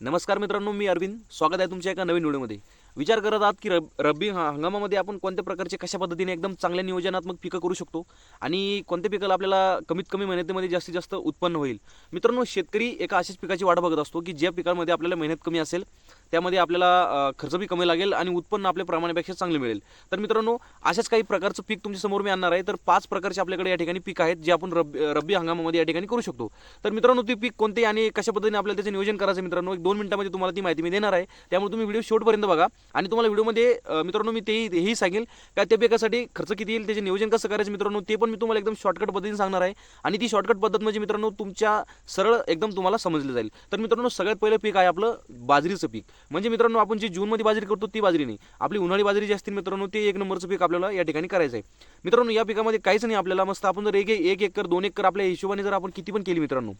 नमस्कार मित्रांनो मी अरविंद. स्वागत आहे तुमच्या एका नवीन व्हिडिओमध्ये. विचार करत आहात की रब रब्बी हा- हंगामामध्ये आपण कोणत्या प्रकारचे कशा पद्धतीने एकदम चांगल्या नियोजनात्मक पिकं करू शकतो? आणि कोणत्या पिकाला आपल्याला कमीत कमी मेहनतीमध्ये जास्तीत जास्त उत्पन्न होईल? मित्रांनो शेतकरी एका अशाच पिकाची वाट बघत असतो की ज्या पिकांमध्ये आपल्याला मेहनत कमी असेल त्यामध्ये आपल्याला खर्चबी कमी लागेल आणि उत्पन्न आपल्या प्रमाणापेक्षा चांगले मिळेल. तर मित्रांनो अशाच काही प्रकारचं पीक तुमच्यासमोर मी आणणार आहे. तर पाच प्रकारचे आपल्याकडे या ठिकाणी पीक आहेत जे आपण रब्बी रब्बी हंगामामध्ये या ठिकाणी करू शकतो. तर मित्रांनो ते पीक कोणते आणि कशा पद्धतीने आपल्याला त्याचं नियोजन करायचं मित्रांनो एक दोन मिनिटामध्ये तुम्हाला ती माहिती मी देणार आहे. त्यामुळे तुम्ही व्हिडिओ शेवटपर्यंत बघा. आणि तुम्हाला व्हिडिओमध्ये मित्रांनो मी तेही हेही सांगेल का त्या पिकासाठी खर्च किती येईल त्याचे नियोजन कसं करायचं मित्रांनो ते पण मी तुम्हाला एकदम शॉर्टकट पद्धतीने सांगणार आहे. आणि ती शॉर्टकट पद्धत म्हणजे मित्रांनो तुमच्या सरळ एकदम तुम्हाला समजलं जाईल. तर मित्रांनो सगळ्यात पहिलं पीक आहे आपलं बाजरीचं पीक. म्हणजे मित्रांनो आपण जी जूनमध्ये बाजरी करतो ती बाजरी नाही. आपली उन्हाळी बाजरी जी असतील मित्रांनो ते एक नंबरचं पीक आपल्याला या ठिकाणी करायचं आहे मित्रांनो या पिकामध्ये काहीच नाही आपल्याला मस्त आपण जर एक एक एकर दोन एकर आपल्या हिशोबाने जर आपण किती पण केली मित्रांनो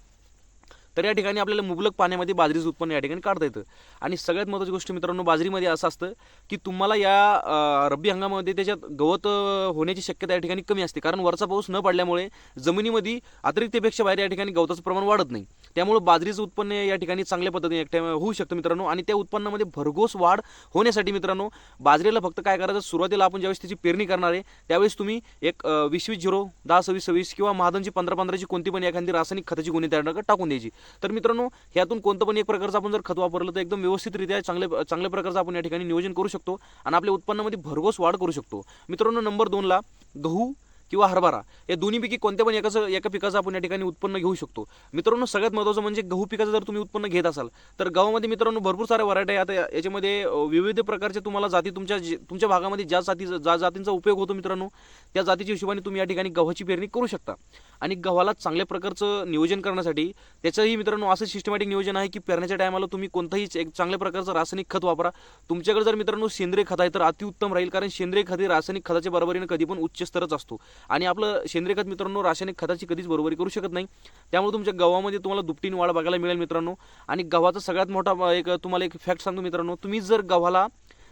तर या ठिकाणी आपल्याला मुबलक पाण्यामध्ये बाजरीचं उत्पन्न या ठिकाणी काढता येतं. आणि सगळ्यात महत्त्वाची गोष्ट मित्रांनो बाजरीमध्ये असं असतं की तुम्हाला या रब्बी हंगामामध्ये त्याच्यात गवत होण्याची शक्यता या ठिकाणी कमी असते. कारण वरचा पाऊस न पडल्यामुळे जमिनीमध्ये अतिरिक्तपेक्षा बाहेर या ठिकाणी गवताचं प्रमाण वाढत नाही. त्यामुळे बाजरीचं उत्पन्न या ठिकाणी चांगल्या पद्धतीने एकट्या होऊ शकतं मित्रांनो. आणि त्या उत्पन्नामध्ये भरघोस वाढ होण्यासाठी मित्रांनो बाजरीला फक्त काय करायचं सुरुवातीला आपण ज्यावेळेस त्याची पेरणी करणार आहे त्यावेळेस तुम्ही एक वीस वीस झिरो दहा सव्वीस सव्वीस किंवा महादनची पंधरा पंधराची कोणती पण एखादी रासायनिक खताची गुन्हे त्या टाकून द्यायची. तर मित्रांनो ह्यातून कोणतं पण एक प्रकारचं आपण जर खत वापरलं तर एकदम व्यवस्थितरित्या चांगल्या चांगल्या प्रकारचं आपण या ठिकाणी नियोजन करू शकतो आणि आपल्या उत्पन्नामध्ये भरघोस वाढ करू शकतो. मित्रांनो नंबर दोनला गहू किंवा हरभरा या दोन्हीपैकी कोणत्या पण एकाचं एका पिकाचं आपण या ठिकाणी उत्पन्न घेऊ शकतो. मित्रांनो सगळ्यात महत्त्वाचं म्हणजे गहू पिकाचं जर तुम्ही उत्पन्न घेत असाल तर गव्हामध्ये मित्रांनो भरपूर साऱ्या व्हरायटी आहे. आता याच्यामध्ये विविध प्रकारचे तुम्हाला जाती तुमच्या तुमच्या भागामध्ये ज्या जाती ज्या जातींचा उपयोग होतो मित्रांनो त्या जातीच्या हिशोबाने तुम्ही या ठिकाणी गव्हाची पेरणी करू शकता. आणि गव्हाला चांगल्या प्रकारचं नियोजन करण्यासाठी त्याचंही मित्रांनो असं सिस्टमॅटिक नियोजन आहे की पेरण्याच्या टायमाला तुम्ही कोणताही एक चांगल्या प्रकारचं रासायनिक खत वापरा. तुमच्याकडे जर मित्रांनो सेंद्रिय खत आहे तर अतिउत्तम राहील. कारण सेंद्रिय खत हे रासायनिक खताच्या बरोबरीने कधी पण उच्च स्तरच असतो. आणि आपलं सेंद्रिय खत मित्रांनो रासायनिक खताची कधीच बरोबरी करू शकत नाही. त्यामुळे तुमच्या गव्हामध्ये तुम्हाला दुपटीने वाढ बघायला मिळेल मित्रांनो. आणि गव्हाचा सगळ्यात मोठा एक तुम्हाला एक फॅक्ट सांगतो मित्रांनो. तुम्ही जर गव्हाला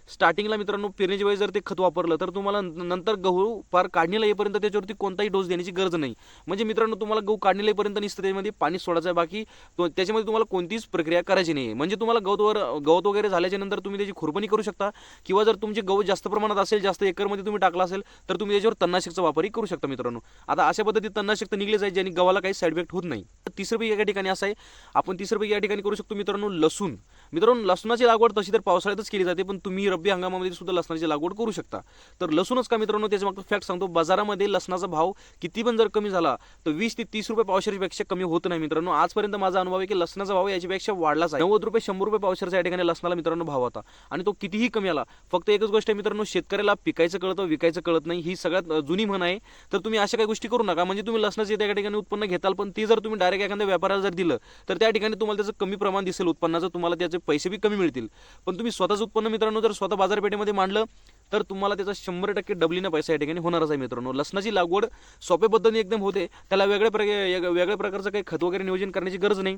स्टार्टिंगला मित्रांनो पेरणीच्या वेळी जर ते खत वापरलं तर तुम्हाला नंतर गहू पार काढणीला येईपर्यंत त्याच्यावरती कोणताही डोस देण्याची गरज नाही. म्हणजे मित्रांनो तुम्हाला गहू काढणीला येईपर्यंत नुसतं त्याच्यामध्ये पाणी सोडायचं आहे. बाकी त्याच्यामध्ये तुम्हाला कोणतीच प्रक्रिया करायची नाही म्हणजे तुम्हाला गवतवर गवत वगैरे झाल्याच्यानंतर तुम्ही त्याची खुरपणी करू शकता. किंवा जर तुमचे गहू जास्त प्रमाणात असेल जास्त एकरमध्ये तुम्ही टाकला असेल तर तुम्ही त्याच्यावर तन्नाशकचा वापरही करू शकता मित्रांनो. आता अशा पद्धतीत तणनाशक तर निघले जाईल ज्याने गव्हाला काही साईड इफेक्ट होत नाही. तर तिसरं पैकी या ठिकाणी असं आहे. आपण तिसरं पैकी या ठिकाणी करू शकतो मित्रांनो लसूण. मित्रांनो लसणाची लागवड तशी तर पावसाळ्यातच केली जाते पण तुम्ही रब्बी हंगामामध्ये सुद्धा लसणाची लागवड करू शकता. तर लसूणच का मित्रांनो त्याच्या मागचा फॅक्ट सांगतो. बाजारामध्ये लसणाचा भाव किती पण जर कमी झाला तर वीस ते तीस रुपये पावशेरीपेक्षा कमी होत नाही मित्रांनो. आजपर्यंत माझा अनुभव आहे की लसणाचा भाव याच्यापेक्षा वाढलाच आहे. नव्वद रुपये शंभर रुपये पावशेरचा या ठिकाणी लसणाला मित्रांनो भाव होता. आणि तो कितीही कमी आला फक्त एकच गोष्ट आहे मित्रांनो शेतकऱ्याला पिकायचं कळतं विकायचं कळत नाही. ही सगळ्यात जुनी म्हण आहे. तर तुम्ही अशा काही गोष्टी करू नका. म्हणजे तुम्ही लसणाचे त्या ठिकाणी उत्पन्न घेताल पण ती जर तुम्ही डायरेक्ट एखाद्या व्यापाऱ्याला जर दिलं तर त्या ठिकाणी तुम्हाला त्याचं कमी प्रमाण दिसेल. उत्पन्नाचं तुम्हाला त्याचे पैसे बी कमी मिळतील. पण तुम्ही स्वतःच उत्पन्न मित्रांनो जर स्वतः बाजारपेठेमध्ये मांडलं तर तुम्हाला त्याचा शंभर टक्के डबलीनं पैसा या ठिकाणी होणारच आहे मित्रांनो. लसणाची लागवड सोप्या पद्धतीने एकदम होते. त्याला वेगळ्या प्रकार वेगळ्या प्रकारचं काही खत वगैरे नियोजन करण्याची गरज नाही.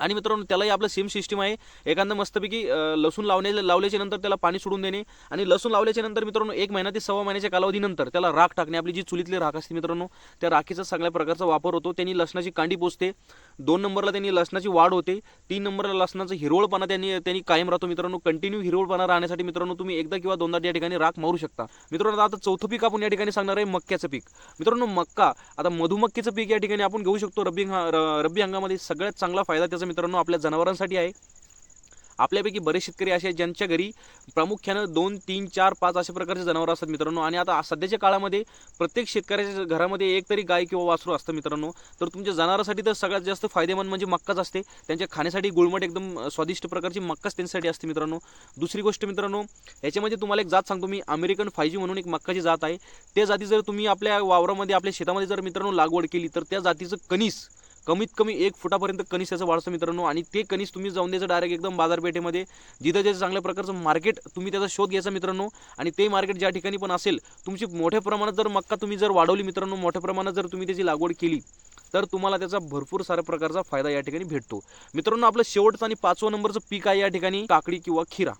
आणि मित्रांनो त्यालाही आपलं सेम सिस्टीम आहे. एखादं मस्तपैकी लसूण लावण्या लावल्याच्या नंतर त्याला पाणी सोडून देणे. आणि लसूण लावल्याच्या नंतर मित्रांनो एक महिना ते सव्वा महिन्याच्या कालावधीनंतर त्याला राख टाकणे. आपली जी चुलीतली राख असते मित्रांनो त्या राखीचा सगळ्या प्रकारचा वापर होतो. त्यांनी लसणाची कांडी पोचते दोन नंबरला त्यांनी लसणाची वाढ होते. तीन नंबरला लसणाचं हिरवळपणा त्यांनी त्यांनी कायम राहतो मित्रांनो. कंटिन्यू हिरवळपणा राहण्यासाठी मित्रांनो तुम्ही एकदा किंवा दोनदा या ठिकाणी राख मारू शकता. मित्रांनो आता चौथं पीक आपण या ठिकाणी सांगणार आहे मक्याचं पीक. मित्रांनो मक्का आता मधुमक्कीचं पीक या ठिकाणी आपण घेऊ शकतो. रब्बी रब्बी हंगामध्ये सगळ्यात चांगला फायदा त्याचा मित्रांनो आपल्या जनावरांसाठी आहे. आपल्यापैकी बरेच शेतकरी असे आहेत ज्यांच्या घरी प्रामुख्यानं दोन तीन चार पाच अशा प्रकारचे जनावरं असतात मित्रांनो. आणि आता सध्याच्या काळामध्ये प्रत्येक शेतकऱ्याच्या घरामध्ये एक तरी गाय किंवा वासरू असतं मित्रांनो. तर तुमच्या जनावरांसाठी तर सगळ्यात जास्त फायदेमंद म्हणजे मक्काच असते. त्यांच्या खाण्यासाठी गुळमट एकदम स्वादिष्ट प्रकारची मक्काच त्यांच्यासाठी असते मित्रांनो. दुसरी गोष्ट मित्रांनो याच्यामध्ये तुम्हाला एक जात सांगतो मी. अमेरिकन फायजी म्हणून एक मक्काची जात आहे. त्या जाती जर तुम्ही आपल्या वावरामध्ये आपल्या शेतामध्ये जर मित्रांनो लागवड केली तर त्या जातीचं कणीस कमीत कमी एक फुटापर्यंत कनिस त्याचं वाढतं मित्रांनो. आणि ते कनिस तुम्ही जाऊन द्यायचं डायरेक्ट एकदम बाजारपेठेमध्ये. जिथं ज्याचं चांगल्या प्रकारचं मार्केट तुम्ही त्याचा शोध घ्यायचा मित्रांनो. आणि ते मार्केट ज्या ठिकाणी पण असेल तुमची मोठ्या प्रमाणात जर मक्का तुम्ही जर वाढवली मित्रांनो मोठ्या प्रमाणात जर तुम्ही त्याची लागवड केली तर तुम्हाला त्याचा भरपूर साऱ्या प्रकारचा फायदा या ठिकाणी भेटतो. मित्रांनो आपलं शेवटचं आणि पाचवा नंबरचं पीक आहे या ठिकाणी काकडी किंवा खिरा.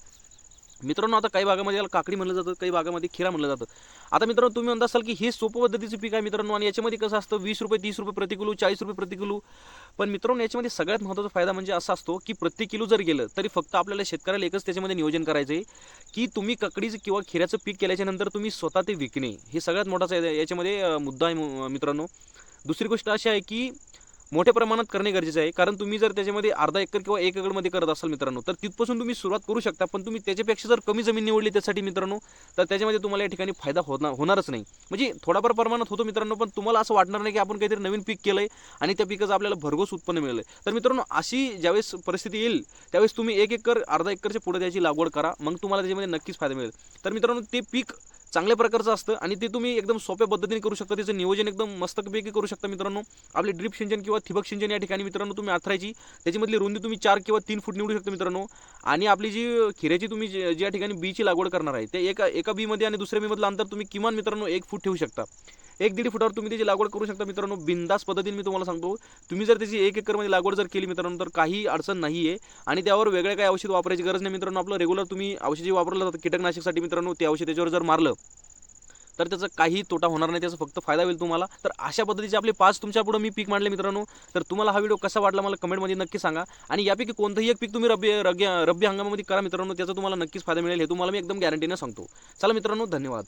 मित्रांनो आता काही भागामध्ये याला काकडी म्हणलं जातं काही भागामध्ये खिरा म्हणलं जातं. आता मित्रांनो तुम्ही म्हणता असाल की हे सोपं पद्धतीचं पीक आहे मित्रांनो आणि याच्यामध्ये कसं असतं वीस रुपये तीस रुपये प्रति किलो चाळीस रुपये प्रति किलो. पण मित्रांनो याच्यामध्ये सगळ्यात महत्त्वाचा फायदा म्हणजे असा असतो की प्रति किलो जर गेलं तरी फक्त आपल्याला शेतकऱ्याला एकच त्याच्यामध्ये नियोजन करायचं आहे की तुम्ही ककडीचं किंवा खिऱ्याचं पीक केल्याच्यानंतर तुम्ही स्वतः ते विकणे. हे सगळ्यात मोठाचा याच्यामध्ये मुद्दा आहे मित्रांनो. दुसरी गोष्ट अशी आहे की मोठ्या प्रमाणात करणे गरजेचं आहे. कारण तुम्ही जर त्याच्यामध्ये अर्धा एकर किंवा एक एकरमध्ये करत असाल मित्रांनो तर तिथपासून तुम्ही सुरुवात करू शकता. पण तुम्ही त्याच्यापेक्षा जर कमी जमीन निवडली त्यासाठी मित्रांनो तर त्याच्यामध्ये तुम्हाला या ठिकाणी फायदा होणार होणारच नाही. म्हणजे थोडाफार प्रमाणात होतो मित्रांनो पण तुम्हाला असं वाटणार नाही की आपण काहीतरी नवीन पीक केलंय आणि त्या पिकाचं आपल्याला भरघोस उत्पन्न मिळेल तर मित्रांनो अशी ज्यावेळेस परिस्थिती येईल त्यावेळेस तुम्ही एक एकर अर्धा एकरच्या पुढे त्याची लागवड करा. मग तुम्हाला त्याच्यामध्ये नक्कीच फायदा मिळेल. तर मित्रांनो ते पीक चांगल्या प्रकारचं असतं आणि ते तुम्ही एकदम सोप्या पद्धतीने करू शकता. त्याचं नियोजन एकदम मस्तपैकी करू शकता मित्रांनो. आपले ड्रिप सिंचन किंवा ठिबक सिंचन या ठिकाणी मित्रांनो तुम्ही आथरायची. त्याच्यामधली रुंदी तुम्ही चार किंवा तीन फूट निवडू शकता मित्रांनो. आणि आपली जी खिऱ्याची तुम्ही जे- ज्या ठिकाणी बीची लागवड करणार आहे ते एका एका बीमध्ये आणि दुसऱ्या बीमधलं अंतर तुम्ही किमान मित्रांनो एक फूट ठेवू शकता. एक दीड फुटावर तुम्ही त्याची लागवड करू शकता. मित्रांनो बिंदास पद्धतीने मी तुम्हाला सांगतो. तुम्ही जर त्याची एक एकरमध्ये लागवड जर केली मित्रांनो तर काही अडचण नाही आहे आणि त्यावर वेगळ्या काही औषध वापरायची गरज नाही मित्रांनो. आपलं रेग्युलर तुम्ही औषध जे वापरलं जातं कीटकनाशकसाठी मित्रांनो ते औषध त्याच्यावर जर मारलं तर त्याचा काही तोटा होणार नाही. त्याचा फक्त फायदा होईल तुम्हाला. तर अशा पद्धतीचे आपले पाच तुमच्यापुढे मी पीक मांडले मित्रांनो. तर तुम्हाला हा व्हिडिओ कसा वाटला मला कमेंटमध्ये नक्की सांगा. आणि यापैकी कोणतंही एक पीक तुम्ही रब्बी रब्बी रब्बी हंगामामध्ये करा मित्रांनो त्याचा तुम्हाला नक्कीच फायदा मिळेल हे तुम्हाला मी एकदम गॅरंटीने सांगतो. चला मित्रांनो धन्यवाद.